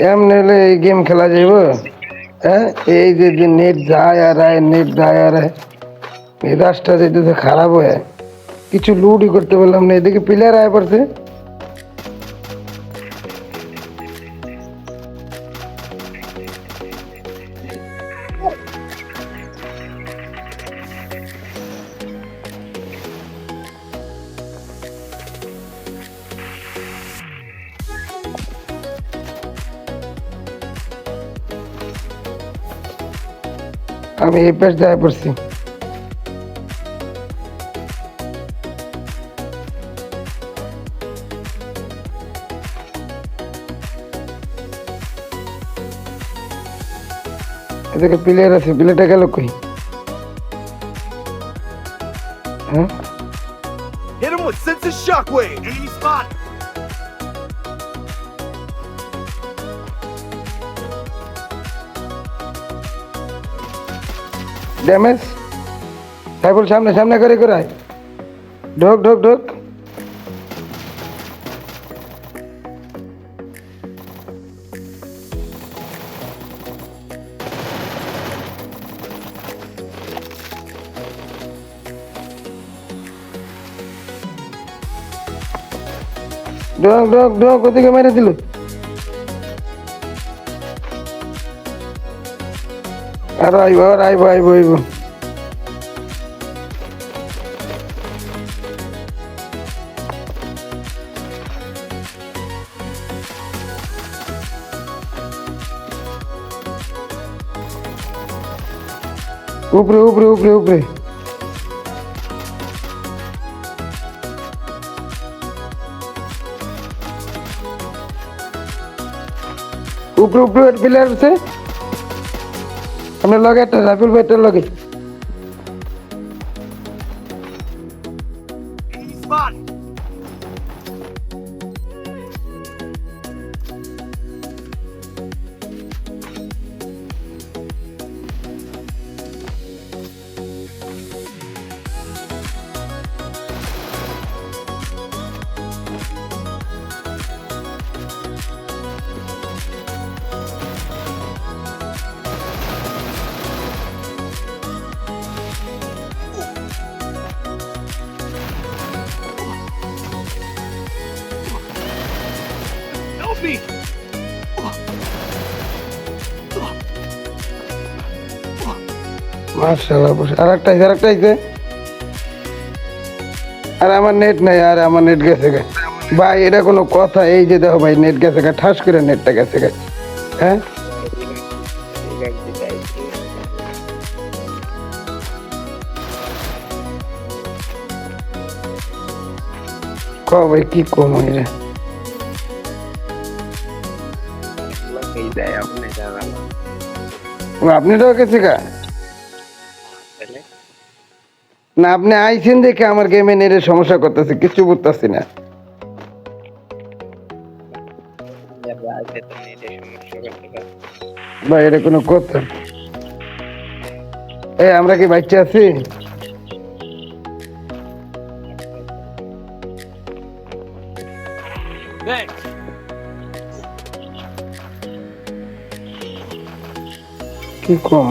এমনি হলে এই গেম খেলা যাইব? হ্যাঁ? এই যে যে নেট যায় আর আয় নেট যায় আর আয়, এই রাস্তা যেতে খারাপ হয়ে। কিছু লুটই করতে পারলাম না, এদিকে প্লেয়ার আয় পড়ছে। আমি এই পেশ যায় পড়ছি এদিকে প্লেয়ার আছে প্লেয়ারটা গেল কই হ্যাঁ Hit him with sense of shockwave. Enemy spot. Damage? Saiful, সামনে সামনে করে করায় ঢোক ঢোক ঢোক। ঢোক ঢোক ঢোক, ওদিকে মেরে দিল। আর আইব আর আইব আইব আইব উপরে উপরে উপরে উপরে উপরে উপরে প্লেয়ার আছে আপনার লগে একটা রাইফেল ভাইটার লগে। আর একটা আর আর আমার নেট নাই আর আমার নেট গেছে গে। ভাই এটা কোনো কথা এই যে ভাই নেট গেছে গে ঠাস করে নেটটা গেছে গে। হ্যাঁ? ক ভাই কি কম রে? ও, আপনিটাও গেছে গা? না, আপনি আইছেন দেখে আমার গেমে নেটে সমস্যা করতেছে কিছু বুঝতেছি না। ভাই, এটা কোনো কথা। এই, আমরা কি বাচ্চা আছি? কি কম?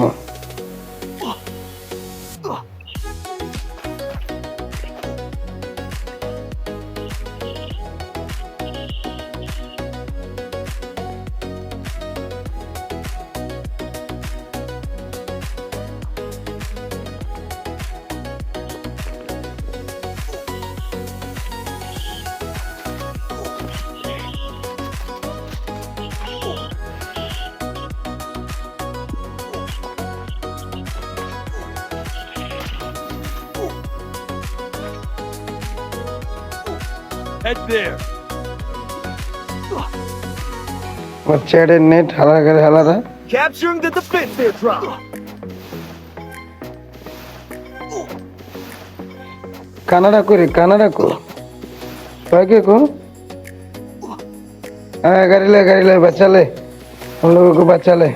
Head there. আমার চ্যাটের নেট হালা করে হালারা Capturing the defense airdrop. Canada করে কানাডা কো কয়েকে को हाँ गाड़ी ले गाड़ी ले बच्चा ले हम लोगों को बच्चा ले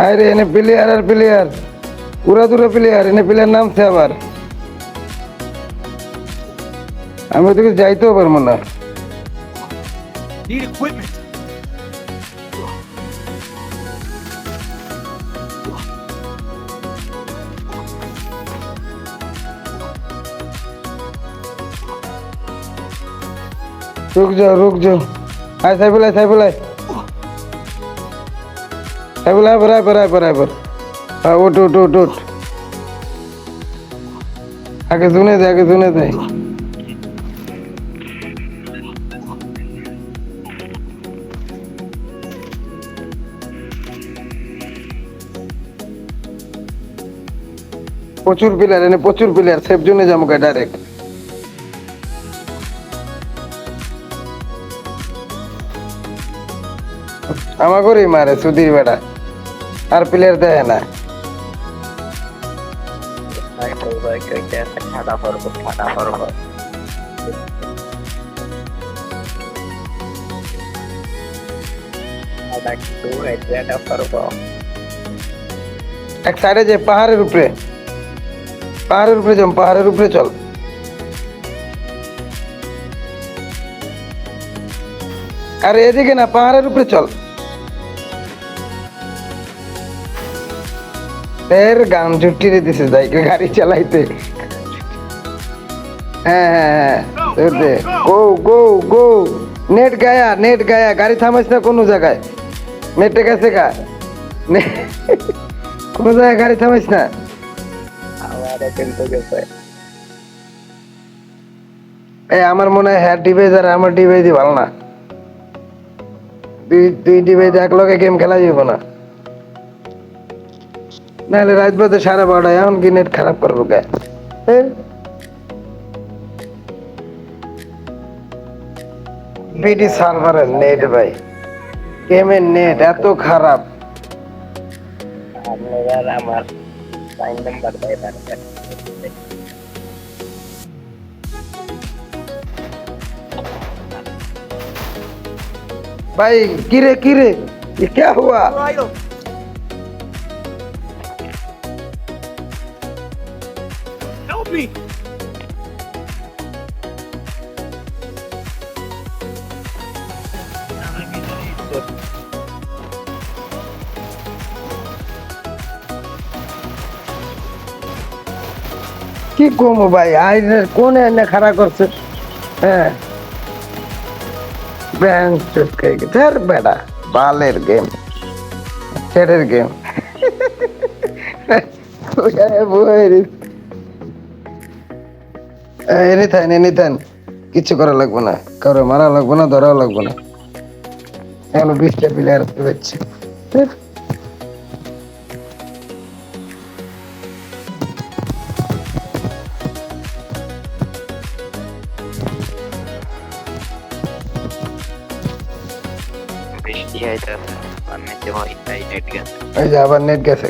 আরে এনে প্লেয়ার আর প্লেয়ার পুরা দূরে প্লেয়ার এনে প্লেয়ার নাম সে আবার আমি ওদিকে যাইতেও পারবো না Need equipment. रुक जाओ रुक जाओ आय साइफुल आय साइफुल आय साइफुल आय पर आय पर ওট ওট ওট ওট আগে শুনে দেয় আগে শুনে দেয় প্রচুর প্লেয়ার এনে প্রচুর প্লেয়ার সেফ জোনে যাব ডাইরেক্ট আমাগরেই মারে সুধীর বেড়া, আর প্লেয়ার দেয় না। এক সাইডে যে পাহাড়ের উপরে পাহাড়ের উপরে যাম পাহাড়ের উপরে চল। আরে এদিকে না, পাহাড়ের উপরে চল। এর গান জুটিয়ে দিছে যাইকে গাড়ি চালাইতে হ্যাঁ হ্যাঁ হ্যাঁ গো গো গো নেট গায়া নেট গায়া গাড়ি থামাইস না কোনো জায়গায় নেটে গেছে গা নে- কোনো জায়গায় গাড়ি থামাইস না আমার কিন্তু গেছে এই আমার মনে হয় হ্যাঁ ডিভাইস আর আমার ডিভাইসই ভালো না দুই দুই ডিভাইস এক লগে গেম খেলা যাব না নাহলে রাত বাজে সাড়ে বারোটায় এমন কি নেট খারাপ করবো কে বিডি সার্ভারের নেট ভাই গেমের নেট এত খারাপ আপনারা আমার সাইন নাম্বার দিয়ে পারবেন भाई किरे किरे ये क्या हुआ Me. কি কমো ভাই? আইনের কোন এনে খাড়া করছে? হ্যাঁ। ব্যাংক চটকে গেছে। বেড়া বালের গেম ছেড়ের game anything anything কিছু করা লাগবে না। কারও মারা লাগবে না ধরাও লাগবে না। এখন বিশটা প্লেয়ার পেয়েছে হয়। তাই ওই যে আবার নেট গেছে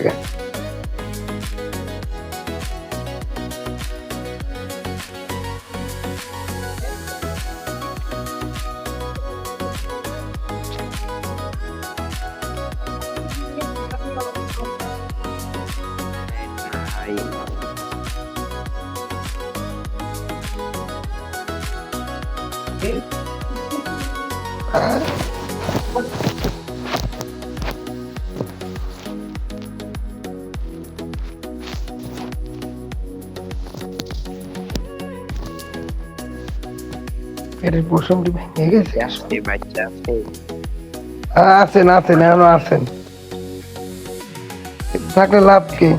এর পশমটি ভেঙে গেছে? আসছে বাচ্চা আসছে হ্যাঁ, আছেন আছেন এখনও আছেন। থাকলে লাভ কি?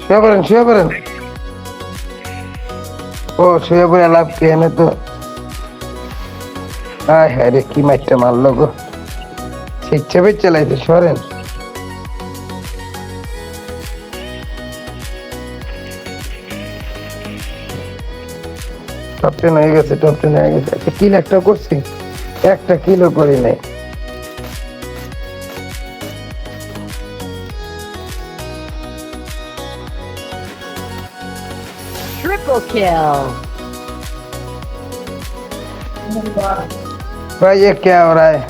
শুয়ে পড়েন শুয়ে পড়েন। ও, শুয়ে পড়ে লাভ কি এনে তো? আয় হ্যাঁ রে, কি মাইটটা মারলো গো? শিক্ষা বেচ চালাইছে, সরেন। টপ টেন হয়ে গেছে টপ টেন হয়ে গেছে। একটা কিল একটা করছি? একটা কিলো করি নাই। kill. भाई ये क्या हो रहा है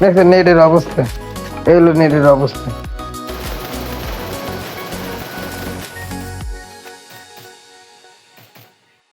দেখছেন নেটের অবস্থা এই হলো নেটের অবস্থা